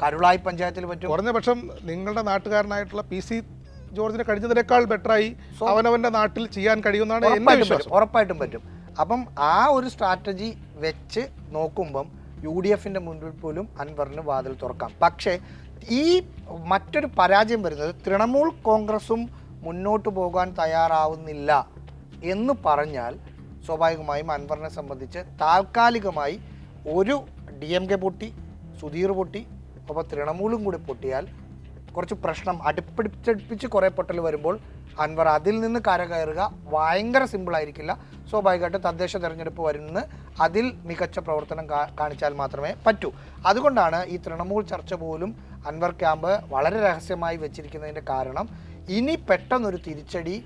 കരുളായി പഞ്ചായത്തിൽ പറ്റും. കുറഞ്ഞ പക്ഷം നിങ്ങളുടെ നാട്ടുകാരനായിട്ടുള്ള പി സി ജോർജിനെ കഴിഞ്ഞതിനേക്കാൾ ബെറ്ററായി അവനവന്റെ നാട്ടിൽ ചെയ്യാൻ കഴിയുമെന്നാണ് എന്റെ ഉറപ്പായിട്ടും വിശ്വാസം. പറ്റും ഉറപ്പായിട്ടും പറ്റും. അപ്പം ആ ഒരു സ്ട്രാറ്റജി വെച്ച് നോക്കുമ്പം യു ഡി എഫിന്റെ മുൻപിൽ പോലും അൻവറിന് വാതിൽ തുറക്കാം. പക്ഷേ ഈ മറ്റൊരു പരാജയം വരുന്നത് തൃണമൂൽ കോൺഗ്രസും മുന്നോട്ട് പോകാൻ തയ്യാറാവുന്നില്ല എന്ന് പറഞ്ഞാൽ സ്വാഭാവികമായും അൻവറിനെ സംബന്ധിച്ച് താൽക്കാലികമായി ഒരു ഡി എം കെ പൊട്ടി സുധീർ പൊട്ടി അപ്പോൾ തൃണമൂലും കൂടി പൊട്ടിയാൽ കുറച്ച് പ്രശ്നം അടുപ്പിടിച്ചടുപ്പിച്ച് കുറേ പൊട്ടൽ വരുമ്പോൾ അൻവർ അതിൽ നിന്ന് കരകയറുക ഭയങ്കര സിമ്പിളായിരിക്കില്ല സ്വാഭാവികമായിട്ട് തദ്ദേശ തെരഞ്ഞെടുപ്പ് വരുന്ന അതിൽ മികച്ച പ്രവർത്തനം കാണിച്ചാൽ മാത്രമേ പറ്റൂ. അതുകൊണ്ടാണ് ഈ തൃണമൂൽ ചർച്ച പോലും അൻവർ ക്യാമ്പ് വളരെ രഹസ്യമായി വെച്ചിരിക്കുന്നതിന്റെ കാരണം. ഇനി പെട്ടെന്നൊരു തിരിച്ചടി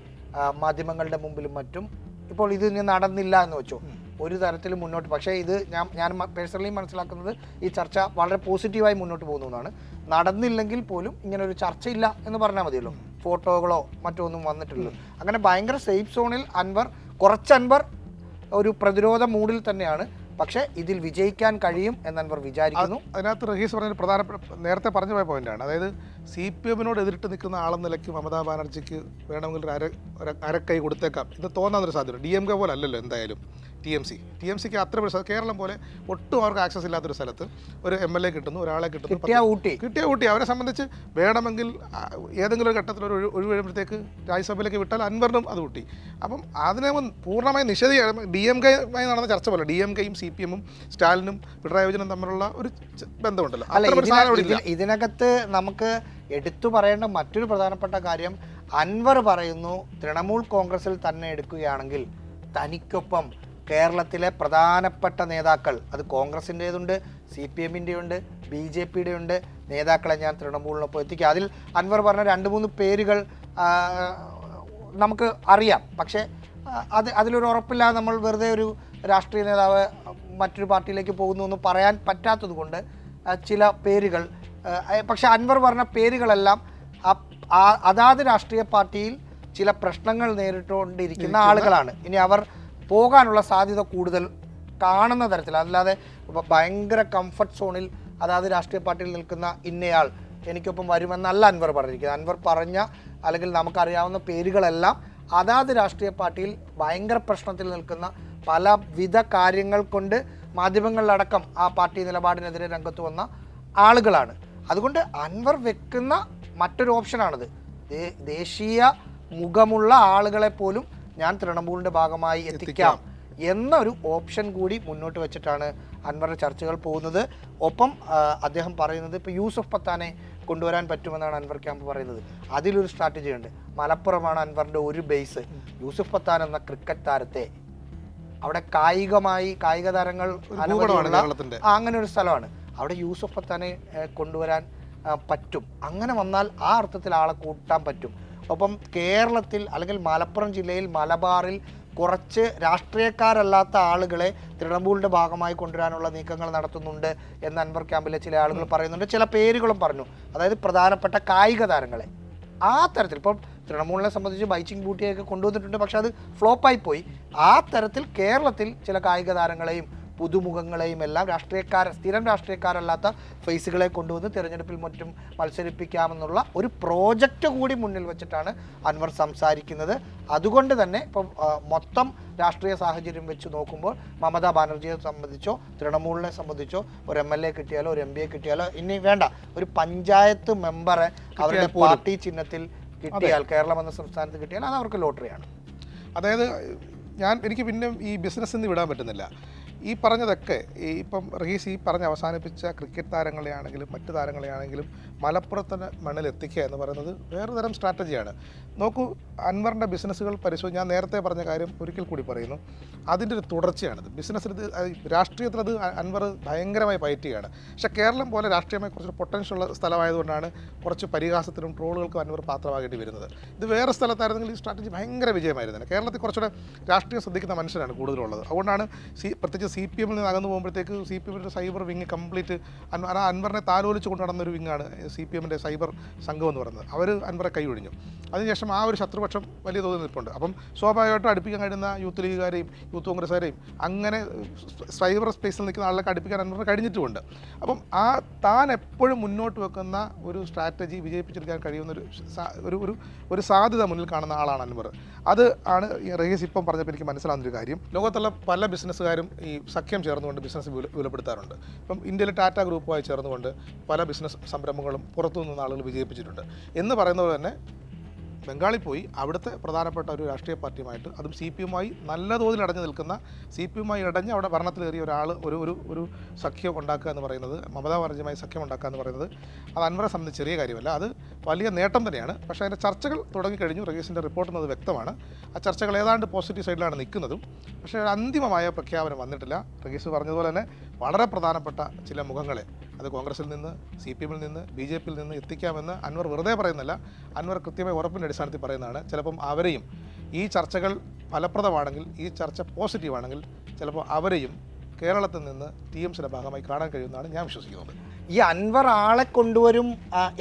മാധ്യമങ്ങളുടെ മുമ്പിലും മറ്റും. ഇപ്പോൾ ഇത് നടന്നില്ല എന്ന് വെച്ചോ? ഒരു തരത്തിലും മുന്നോട്ട്. പക്ഷേ ഇത് ഞാൻ ഞാൻ പേഴ്സണലി മനസ്സിലാക്കുന്നത് ഈ ചർച്ച വളരെ പോസിറ്റീവായി മുന്നോട്ട് പോകുന്നതാണ് നടന്നില്ലെങ്കിൽ പോലും ഇങ്ങനെ ഒരു ചർച്ചയില്ല എന്ന് പറഞ്ഞാൽ മതിയല്ലോ. ഫോട്ടോകളോ മറ്റോ ഒന്നും വന്നിട്ടില്ലല്ലോ അങ്ങനെ ഭയങ്കര സേഫ് സോണിൽ അൻവർ കുറച്ച് അൻവർ ഒരു പ്രതിരോധ മൂഡിൽ തന്നെയാണ്. പക്ഷേ ഇതിൽ വിജയിക്കാൻ കഴിയും എന്ന് അൻവർ വിചാരിക്കുന്നു. അതിനകത്ത് റഹീസ് പറഞ്ഞ പ്രധാനപ്പെട്ട നേരത്തെ പറഞ്ഞു പോയ പോയിന്റാണ് അതായത് സി പി എമ്മിനോട് എതിരിട്ട് നിൽക്കുന്ന ആളെന്ന നിലയ്ക്ക് മമതാ ബാനർജിക്ക് വേണമെങ്കിൽ ഒരു അര അരക്കൈ കൊടുത്തേക്കാം. ഇത് തോന്നാനൊരു സാധ്യത ഡി എം കെ പോലെ അല്ലല്ലോ എന്തായാലും. T M C T M സിക്ക് അത്ര ഒരു കേരളം പോലെ ഒട്ടും അവർക്ക് ആക്സസ് ഇല്ലാത്തൊരു സ്ഥലത്ത് ഒരു എം എൽ എ കിട്ടുന്നു ഒരാളെ കിട്ടുന്നു. കിട്ടിയ ഊട്ടി. കിട്ടിയ ഊട്ടി. അവരെ സംബന്ധിച്ച് വേണമെങ്കിൽ ഏതെങ്കിലും ഒരു ഘട്ടത്തിൽ ഒരു ഒഴി- ഒഴിവ് വരുമ്പോഴത്തേക്ക് രാജ്യസഭയിലേക്ക് വിട്ടാൽ അൻവറിനും അത് കൂട്ടി അപ്പം അതിനെ പൂർണമായി നിഷേധിക്കുക ഡി എം കെയുമായി നടന്ന ചർച്ച പോലെ ഡി എം കെയും സി പി എമ്മും സ്റ്റാലിനും പിണറായി വിജയനും തമ്മിലുള്ള ഒരു ബന്ധമുണ്ടല്ലോ. അല്ല ഇതിനകത്ത് നമുക്ക് എടുത്തു പറയേണ്ട മറ്റൊരു പ്രധാനപ്പെട്ട കാര്യം അൻവർ പറയുന്നു തൃണമൂൽ കോൺഗ്രസിൽ തന്നെ എടുക്കുകയാണെങ്കിൽ തനിക്കൊപ്പം കേരളത്തിലെ പ്രധാനപ്പെട്ട നേതാക്കൾ അത് കോൺഗ്രസിന്റെതുണ്ട് സി പി എമ്മിന്റെ ഉണ്ട് ബി ജെ പിയുടെ ഉണ്ട് നേതാക്കളെ ഞാൻ തൃണമൂലിനൊപ്പം എത്തിക്കുക അതിൽ അൻവർ പറഞ്ഞ രണ്ട് മൂന്ന് പേരുകൾ നമുക്ക് അറിയാം. പക്ഷേ അത് അതിലൊരു ഉറപ്പില്ല നമ്മൾ വെറുതെ ഒരു രാഷ്ട്രീയ നേതാവ് മറ്റൊരു പാർട്ടിയിലേക്ക് പോകുന്നു എന്ന് പറയാൻ പറ്റാത്തത് കൊണ്ട് ചില പേരുകൾ പക്ഷേ അൻവർ പറഞ്ഞ പേരുകളെല്ലാം അതാത് രാഷ്ട്രീയ പാർട്ടിയിൽ ചില പ്രശ്നങ്ങൾ നേരിട്ടുകൊണ്ടിരിക്കുന്ന ആളുകളാണ്. ഇനി അവർ പോകാനുള്ള സാധ്യത കൂടുതൽ കാണുന്ന തരത്തിൽ. അല്ലാതെ ഭയങ്കര കംഫർട്ട് സോണിൽ അതാത് രാഷ്ട്രീയ പാർട്ടിയിൽ നിൽക്കുന്ന ഇന്നയാൾ എനിക്കൊപ്പം വരുമെന്നല്ല അൻവർ പറഞ്ഞിരിക്കുന്നത്. അൻവർ പറഞ്ഞ അല്ലെങ്കിൽ നമുക്കറിയാവുന്ന പേരുകളെല്ലാം അതാത് രാഷ്ട്രീയ പാർട്ടിയിൽ ഭയങ്കര പ്രശ്നത്തിൽ നിൽക്കുന്ന പലവിധ കാര്യങ്ങൾ കൊണ്ട് മാധ്യമങ്ങളിലടക്കം ആ പാർട്ടി നിലപാടിനെതിരെ രംഗത്ത് വന്ന ആളുകളാണ്. അതുകൊണ്ട് അൻവർ വെക്കുന്ന മറ്റൊരു ഓപ്ഷനാണിത് ദേശീയ മുഖമുള്ള ആളുകളെ പോലും ഞാൻ തൃണമൂലിന്റെ ഭാഗമായി എത്തിക്കാം എന്ന ഒരു ഓപ്ഷൻ കൂടി മുന്നോട്ട് വെച്ചിട്ടാണ് അൻവർ ചർച്ചകൾ പോകുന്നത്. ഒപ്പം അദ്ദേഹം പറയുന്നത് ഇപ്പോൾ യൂസഫ് പത്താനെ കൊണ്ടുവരാൻ പറ്റുമെന്നാണ് അൻവർ ക്യാമ്പ് പറയുന്നത്. അതിലൊരു സ്ട്രാറ്റജി ഉണ്ട്. മലപ്പുറമാണ് അൻവറിന്റെ ഒരു ബേസ് യൂസഫ് പത്താൻ എന്ന ക്രിക്കറ്റ് താരത്തെ അവിടെ കായികമായി കായിക താരങ്ങൾ അങ്ങനെ ഒരു സ്ഥലമാണ്. അവിടെ യൂസഫ് പത്താനെ കൊണ്ടുവരാൻ പറ്റും. അങ്ങനെ വന്നാൽ ആ അർത്ഥത്തിൽ ആളെ കൂട്ടാൻ പറ്റും. ഒപ്പം കേരളത്തിൽ അല്ലെങ്കിൽ മലപ്പുറം ജില്ലയിൽ മലബാറിൽ കുറച്ച് രാഷ്ട്രീയക്കാരല്ലാത്ത ആളുകളെ തൃണമൂലിന്റെ ഭാഗമായി കൊണ്ടുവരാനുള്ള നീക്കങ്ങൾ നടത്തുന്നുണ്ട് എന്ന് അൻവർ ക്യാമ്പിലെ ചില ആളുകൾ പറയുന്നുണ്ട്. ചില പേരുകളും പറഞ്ഞു. അതായത് പ്രധാനപ്പെട്ട കായിക താരങ്ങളെ. ആ തരത്തിൽ ഇപ്പം തൃണമൂലിനെ സംബന്ധിച്ച് ബൈച്ചിങ് ബൂട്ടിയൊക്കെ കൊണ്ടുവന്നിട്ടുണ്ട്. പക്ഷെ അത് ഫ്ലോപ്പായി പോയി. ആ തരത്തിൽ കേരളത്തിൽ ചില കായിക താരങ്ങളെയും പുതുമുഖങ്ങളെയും എല്ലാം രാഷ്ട്രീയക്കാർ സ്ഥിരം രാഷ്ട്രീയക്കാരല്ലാത്ത ഫേസുകളെ കൊണ്ടുവന്ന് തിരഞ്ഞെടുപ്പിൽ മറ്റും മത്സരിപ്പിക്കാമെന്നുള്ള ഒരു പ്രോജക്റ്റ് കൂടി മുന്നിൽ വെച്ചിട്ടാണ് അൻവർ സംസാരിക്കുന്നത്. അതുകൊണ്ട് തന്നെ ഇപ്പം മൊത്തം രാഷ്ട്രീയ സാഹചര്യം വെച്ച് നോക്കുമ്പോൾ മമതാ ബാനർജിയെ സംബന്ധിച്ചോ തൃണമൂലിനെ സംബന്ധിച്ചോ ഒരു എം എൽ എ കിട്ടിയാലോ ഒരു എം പി എ കിട്ടിയാലോ ഇനി വേണ്ട ഒരു പഞ്ചായത്ത് മെമ്പറെ അവരുടെ പാർട്ടി ചിഹ്നത്തിൽ കിട്ടിയാൽ കേരളം എന്ന സംസ്ഥാനത്ത് കിട്ടിയാൽ അത് അവർക്ക് ലോട്ടറിയാണ്. അതായത് ഞാൻ എനിക്ക് പിന്നെ ഈ ബിസിനസ് നിന്ന് വിടാൻ പറ്റുന്നില്ല. ഈ പറഞ്ഞതൊക്കെ ഈ ഇപ്പം റഹീസ് ഈ പറഞ്ഞ് അവസാനിപ്പിച്ച ക്രിക്കറ്റ് താരങ്ങളെ ആണെങ്കിലും മറ്റു താരങ്ങളെ ആണെങ്കിലും മലപ്പുറത്തിന് മണ്ണിൽ എത്തിക്കുക എന്ന് പറയുന്നത് വേറെ തരം സ്ട്രാറ്റജിയാണ്. നോക്കൂ അൻവറിന്റെ ബിസിനസ്സുകൾ പരിശോധിച്ച് ഞാൻ നേരത്തെ പറഞ്ഞ കാര്യം ഒരിക്കൽ കൂടി പറയുന്നു. അതിന്റെ ഒരു തുടർച്ചയാണിത്. ബിസിനസ്സിൽ ഇത് രാഷ്ട്രീയത്തിൽ അത് അൻവർ ഭയങ്കരമായി പയറ്റുകയാണ്. പക്ഷേ കേരളം പോലെ രാഷ്ട്രീയമായി കുറച്ച് പൊട്ടൻഷ്യൽ ഉള്ള സ്ഥലമായതുകൊണ്ടാണ് കുറച്ച് പരിഹാസത്തിനും ട്രോളുകൾക്കും അൻവർ പാത്രമാകേണ്ടി വരുന്നത്. ഇത് വേറെ സ്ഥലത്തായിരുന്നെങ്കിൽ ഈ സ്ട്രാറ്റജി ഭയങ്കര വിജയമായിരുന്നു. കേരളത്തിൽ കുറച്ചുകൂടെ രാഷ്ട്രീയം ശ്രദ്ധിക്കുന്ന മനുഷ്യരാണ് കൂടുതലുള്ളത്. അതുകൊണ്ടാണ് സി പ്രത്യേകിച്ച് സി പി എമ്മിൽ നിന്ന് അകന്നു പോകുമ്പോഴത്തേക്ക് സി പി എമ്മിന്റെ സൈബർ വിങ് കംപ്ലീറ്റ് അൻവറിനെ താലോലിച്ച് കൊണ്ടു നടന്നൊരു വിങ്ങാണ് സി പി എമ്മിന്റെ സൈബർ സംഘം എന്ന് പറയുന്നത്. അവർ അൻവറെ കൈയൊഴിഞ്ഞു അതിനുശേഷം ആ ഒരു ശത്രുപക്ഷം വലിയ തോതിൽ നിൽപ്പുണ്ട്. അപ്പം സ്വാഭാവികമായിട്ടും അടുപ്പിക്കാൻ കഴിയുന്ന യൂത്ത് ലീഗുകാരെയും യൂത്ത് കോൺഗ്രസ്സുകാരെയും അങ്ങനെ സൈബർ സ്പേസിൽ നിൽക്കുന്ന ആളുകളൊക്കെ അടുപ്പിക്കാൻ അൻവറിന് കഴിഞ്ഞിട്ടുമുണ്ട്. അപ്പം ആ താൻ എപ്പോഴും മുന്നോട്ട് വെക്കുന്ന ഒരു സ്ട്രാറ്റജി വിജയിപ്പിച്ചെടുക്കാൻ കഴിയുന്ന ഒരു ഒരു ഒരു സാധ്യത മുന്നിൽ കാണുന്ന ആളാണ് അൻവർ. അത് ആണ് റഹീസ് ഇപ്പം പറഞ്ഞപ്പോൾ എനിക്ക് മനസ്സിലാവുന്നൊരു കാര്യം. ലോകത്തുള്ള പല ബിസിനസ്സുകാരും ഈ സഖ്യം ചേർന്നുകൊണ്ട് ബിസിനസ് വിലപ്പെടുത്താറുണ്ട് ഇപ്പം ഇന്ത്യയിലെ ടാറ്റ ഗ്രൂപ്പുമായി ചേർന്നുകൊണ്ട് പല ബിസിനസ് സംരംഭങ്ങളും പുറത്തു നിന്ന ആളുകൾ വിജയിപ്പിച്ചിട്ടുണ്ട്. എന്ന് പറയുന്നത് തന്നെ ബംഗാളിൽ പോയി അവിടുത്തെ പ്രധാനപ്പെട്ട ഒരു രാഷ്ട്രീയ പാർട്ടിയുമായിട്ട് അതും സി പി എമ്മായി നല്ല തോതിൽ അടഞ്ഞു നിൽക്കുന്ന സി പി എമ്മായി അടഞ്ഞ് അവിടെ ഭരണത്തിലേറിയ ഒരാൾ ഒരു ഒരു ഒരു സഖ്യം ഉണ്ടാക്കുക എന്ന് പറയുന്നത് മമതാ ബാനർജിയുമായി സഖ്യം ഉണ്ടാക്കുക എന്ന് പറയുന്നത് അത് അൻവറെ സംബന്ധിച്ച് ചെറിയ കാര്യമല്ല. അത് വലിയ നേട്ടം തന്നെയാണ്. പക്ഷേ അതിന്റെ ചർച്ചകൾ തുടങ്ങിക്കഴിഞ്ഞു. റഗീസിന്റെ റിപ്പോർട്ട് എന്നത് വ്യക്തമാണ്. ആ ചർച്ചകൾ ഏതാണ്ട് പോസിറ്റീവ് സൈഡിലാണ് നിൽക്കുന്നതും. പക്ഷേ അന്തിമമായ പ്രഖ്യാപനം വന്നിട്ടില്ല. റഗീസ് പറഞ്ഞതുപോലെ തന്നെ വളരെ പ്രധാനപ്പെട്ട ചില മുഖങ്ങളെ അത് കോൺഗ്രസിൽ നിന്ന് സി പി എമ്മിൽ നിന്ന് ബി ജെ പിയിൽ നിന്ന് എത്തിക്കാമെന്ന് അൻവർ വെറുതെ പറയുന്നില്ല അൻവർ കൃത്യമായി ഉറപ്പിന്റെ അടിസ്ഥാനത്തിൽ പറയുന്നതാണ്. ചിലപ്പം അവരെയും ഈ ചർച്ചകൾ ഫലപ്രദമാണെങ്കിൽ ഈ ചർച്ച പോസിറ്റീവാണെങ്കിൽ ചിലപ്പോൾ അവരെയും കേരളത്തിൽ നിന്ന് ടി എം സിയുടെ ഭാഗമായി കാണാൻ കഴിയുമെന്നാണ് ഞാൻ വിശ്വസിക്കുന്നത്. ഈ അൻവർ ആളെ കൊണ്ടുവരും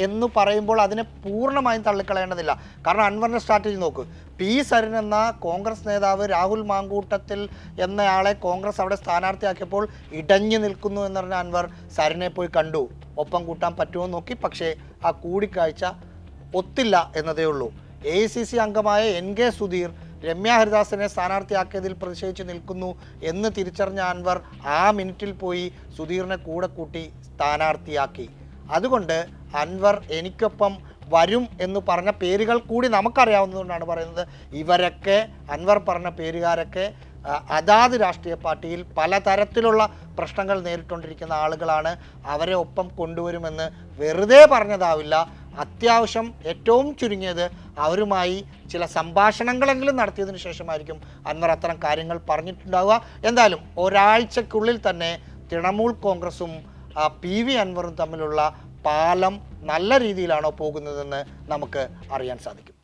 എന്ന് പറയുമ്പോൾ അതിനെ പൂർണമായും തള്ളിക്കളയേണ്ടതില്ല. കാരണം അൻവറിന്റെ സ്ട്രാറ്റജി നോക്ക്. പി സരൻ എന്ന കോൺഗ്രസ് നേതാവ് രാഹുൽ മാങ്കൂട്ടത്തിൽ എന്നയാളെ കോൺഗ്രസ് അവിടെ സ്ഥാനാർത്ഥിയാക്കിയപ്പോൾ ഇടഞ്ഞു നിൽക്കുന്നു എന്ന് പറഞ്ഞ അൻവർ സരനെ പോയി കണ്ടു. ഒപ്പം കൂട്ടാൻ പറ്റുമോ നോക്കി. പക്ഷേ ആ കൂടിക്കാഴ്ച ഒത്തില്ല എന്നതേ ഉള്ളൂ. എ സി സി അംഗമായ എൻ കെ സുധീർ രമ്യ ഹരിദാസിനെ സ്ഥാനാർത്ഥിയാക്കിയതിൽ പ്രതിഷേധിച്ച് നിൽക്കുന്നു എന്ന് തിരിച്ചറിഞ്ഞ അൻവർ ആ മിനിറ്റിൽ പോയി സുധീറിനെ കൂടെ കൂട്ടി സ്ഥാനാർത്ഥിയാക്കി. അതുകൊണ്ട് അൻവർ എനിക്കൊപ്പം വരും എന്ന് പറഞ്ഞ പേരുകൾ കൂടി നമുക്കറിയാവുന്നതുകൊണ്ടാണ് പറയുന്നത്. ഇവരൊക്കെ അൻവർ പറഞ്ഞ പേരുകാരൊക്കെ അതാത് രാഷ്ട്രീയ പാർട്ടിയിൽ പലതരത്തിലുള്ള പ്രശ്നങ്ങൾ നേരിട്ടുകൊണ്ടിരിക്കുന്ന ആളുകളാണ്. അവരെ ഒപ്പം കൊണ്ടുവരുമെന്ന് വെറുതെ പറഞ്ഞതാവില്ല. അത്യാവശ്യം ഏറ്റവും ചുരുങ്ങിയത് അവരുമായി ചില സംഭാഷണങ്ങളെങ്കിലും നടത്തിയതിനു ശേഷമായിരിക്കും അൻവർ അത്തരം കാര്യങ്ങൾ പറഞ്ഞിട്ടുണ്ടാവുക. എന്തായാലും ഒരാഴ്ചക്കുള്ളിൽ തന്നെ തൃണമൂൽ കോൺഗ്രസും പി വി അൻവറും തമ്മിലുള്ള പാലം നല്ല രീതിയിലാണോ പോകുന്നതെന്ന് നമുക്ക് അറിയാൻ സാധിക്കും.